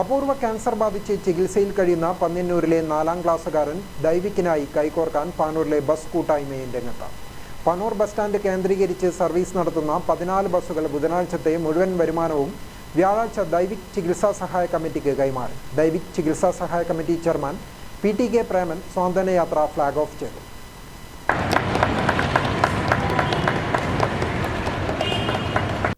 അപൂർവ ക്യാൻസർ ബാധിച്ച് ചികിത്സയിൽ കഴിയുന്ന പന്ന്യന്നൂരിലെ നാലാം ക്ലാസ്സുകാരൻ ദൈവിക്കിനായി കൈകോർക്കാൻ പാനൂരിലെ ബസ് കൂട്ടായ്മയും രംഗത്ത്. പനൂർ ബസ് സ്റ്റാൻഡ് കേന്ദ്രീകരിച്ച് സർവീസ് നടത്തുന്ന പതിനാല് ബസ്സുകൾ ബുധനാഴ്ചത്തെ മുഴുവൻ വരുമാനവും വ്യാഴാഴ്ച ദൈവിക് ചികിത്സാ സഹായ കമ്മിറ്റിക്ക് കൈമാറി. ദൈവിക് ചികിത്സാ സഹായ committee chairman P T K Preman സ്വാതന്ത്ര്യയാത്ര flag off ചെയ്തു.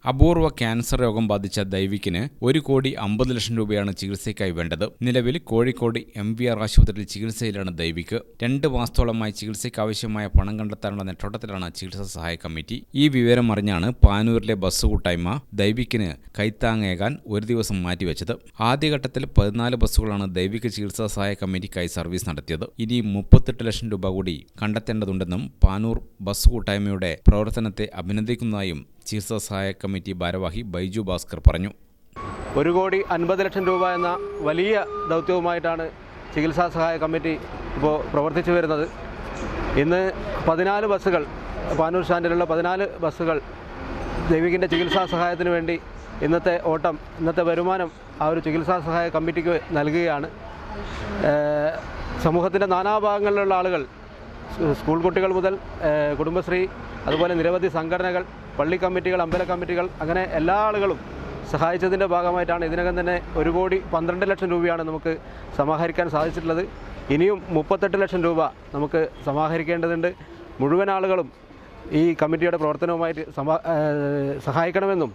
അപൂർവ ക്യാൻസർ രോഗം ബാധിച്ച ദൈവിക്കിന് ഒരു കോടി അമ്പത് ലക്ഷം രൂപയാണ് ചികിത്സയ്ക്കായി വേണ്ടത്. നിലവിൽ കോഴിക്കോട് എം വി ആർ ആശുപത്രിയിൽ ചികിത്സയിലാണ് ദൈവിക്ക് രണ്ട് മാസത്തോളമായി ചികിത്സയ്ക്ക് ആവശ്യമായ പണം കണ്ടെത്താനുള്ള നെട്ടോട്ടത്തിലാണ് ചികിത്സാ സഹായ കമ്മിറ്റി. ഈ വിവരം അറിഞ്ഞാണ് പാനൂരിലെ ബസ് കൂട്ടായ്മ ദൈവിക്കിന് കൈത്താങ്ങേകാൻ ഒരു ദിവസം മാറ്റിവെച്ചത്. ആദ്യഘട്ടത്തിൽ പതിനാല് ബസ്സുകളാണ് ദൈവിക ചികിത്സാ സഹായ കമ്മിറ്റിക്കായി സർവീസ് നടത്തിയത്. ഇനി മുപ്പത്തെട്ട് ലക്ഷം രൂപ കൂടി കണ്ടെത്തേണ്ടതുണ്ടെന്നും പാനൂർ ബസ് കൂട്ടായ്മയുടെ പ്രവർത്തനത്തെ അഭിനന്ദിക്കുന്നതായും ചികിത്സാ സഹായ കമ്മിറ്റി ഭാരവാഹി ബൈജു ഭാസ്കർ പറഞ്ഞു. ഒരു കോടി അൻപത് ലക്ഷം രൂപ എന്ന വലിയ ദൗത്യവുമായിട്ടാണ് ചികിത്സാ സഹായ കമ്മിറ്റി ഇപ്പോൾ പ്രവർത്തിച്ചു വരുന്നത്. ഇന്ന് പതിനാല് ബസ്സുകൾ പാനൂർ സ്റ്റാൻഡിലുള്ള പതിനാല് ബസ്സുകൾ ദൈവികിന്റെ ചികിത്സാ സഹായത്തിന് വേണ്ടി ഇന്നത്തെ ഓട്ടം ഇന്നത്തെ വരുമാനം ആ ഒരു ചികിത്സാ സഹായ കമ്മിറ്റിക്ക് നൽകുകയാണ്. സമൂഹത്തിന്റെ നാനാഭാഗങ്ങളിലുള്ള ആളുകൾ സ്കൂൾ കുട്ടികൾ മുതൽ കുടുംബശ്രീ അതുപോലെ നിരവധി സംഘടനകൾ പള്ളി കമ്മിറ്റികൾ അമ്പല കമ്മിറ്റികൾ അങ്ങനെ എല്ലാ ആളുകളും സഹായിച്ചതിന്റെ ഭാഗമായിട്ടാണ് ഇതിനകം തന്നെ ഒരു കോടി പന്ത്രണ്ട് ലക്ഷം രൂപയാണ് നമുക്ക് സമാഹരിക്കാൻ സാധിച്ചിട്ടുള്ളത്. ഇനിയും മുപ്പത്തെട്ട് ലക്ഷം രൂപ നമുക്ക് സമാഹരിക്കേണ്ടതുണ്ട്. മുഴുവൻ ആളുകളും ഈ കമ്മിറ്റിയുടെ പ്രവർത്തനവുമായിട്ട് സഹായിക്കണമെന്നും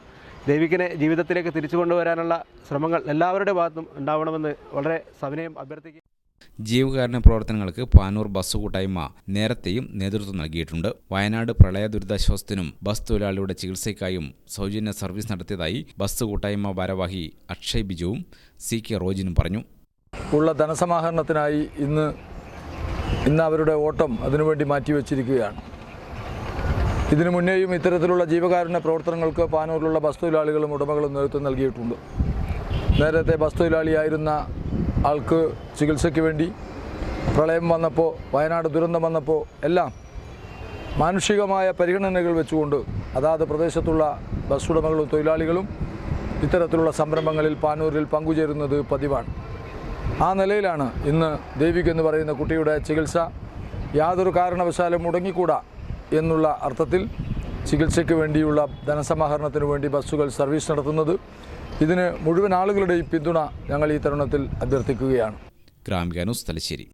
ദേവിക്കിനെ ജീവിതത്തിലേക്ക് തിരിച്ചു കൊണ്ടുവരാനുള്ള ശ്രമങ്ങൾ എല്ലാവരുടെ ഭാഗത്തും ഉണ്ടാവണമെന്ന് വളരെ സവിനയം അഭ്യർത്ഥിക്കുക ജീവകാരുണ്യ പ്രവർത്തനങ്ങൾക്ക് പാനൂർ ബസ് കൂട്ടായ്മ നേരത്തെയും നേതൃത്വം നൽകിയിട്ടുണ്ട്. വയനാട് പ്രളയ ദുരിതാശ്വാസത്തിനും ബസ് തൊഴിലാളിയുടെ ചികിത്സയ്ക്കായും സൗജന്യ സർവീസ് നടത്തിയതായി ബസ് കൂട്ടായ്മ ഭാരവാഹി അക്ഷയ് ബിജുവും സി കെ റോജിനും പറഞ്ഞു. ഉള്ള ധനസമാഹരണത്തിനായി ഇന്ന് ഇന്ന് അവരുടെ ഓട്ടം അതിനുവേണ്ടി മാറ്റിവെച്ചിരിക്കുകയാണ്. ഇതിനു മുന്നേയും ഇത്തരത്തിലുള്ള ജീവകാരുണ്യ പ്രവർത്തനങ്ങൾക്ക് പാനൂരിലുള്ള ബസ് തൊഴിലാളികളും ഉടമകളും നേതൃത്വം നൽകിയിട്ടുണ്ട്. നേരത്തെ ബസ് തൊഴിലാളിയായിരുന്ന ആൾക്ക് ചികിത്സയ്ക്ക് വേണ്ടി പ്രളയം വന്നപ്പോൾ വയനാട് ദുരന്തം വന്നപ്പോൾ എല്ലാം മാനുഷികമായ പരിഗണനകൾ വെച്ചുകൊണ്ട് അതാത് പ്രദേശത്തുള്ള ബസ് ഉടമകളും തൊഴിലാളികളും ഇത്തരത്തിലുള്ള സംരംഭങ്ങളിൽ പാനൂരിൽ പങ്കുചേരുന്നത് പതിവാണ്. ആ നിലയിലാണ് ഇന്ന് ദേവിക് എന്ന് പറയുന്ന കുട്ടിയുടെ ചികിത്സ യാതൊരു കാരണവശാലും മുടങ്ങിക്കൂടാ എന്നുള്ള അർത്ഥത്തിൽ ചികിത്സയ്ക്ക് വേണ്ടിയുള്ള ധനസമാഹരണത്തിന് വേണ്ടി ബസ്സുകൾ സർവീസ് നടത്തുന്നത് ഇതിന് മുഴുവൻ ആളുകളുടെയും പിന്തുണ ഞങ്ങൾ ഈ തരുണത്തിൽ അഭ്യർത്ഥിക്കുകയാണ്. ഗ്രാമിക തലശ്ശേരി.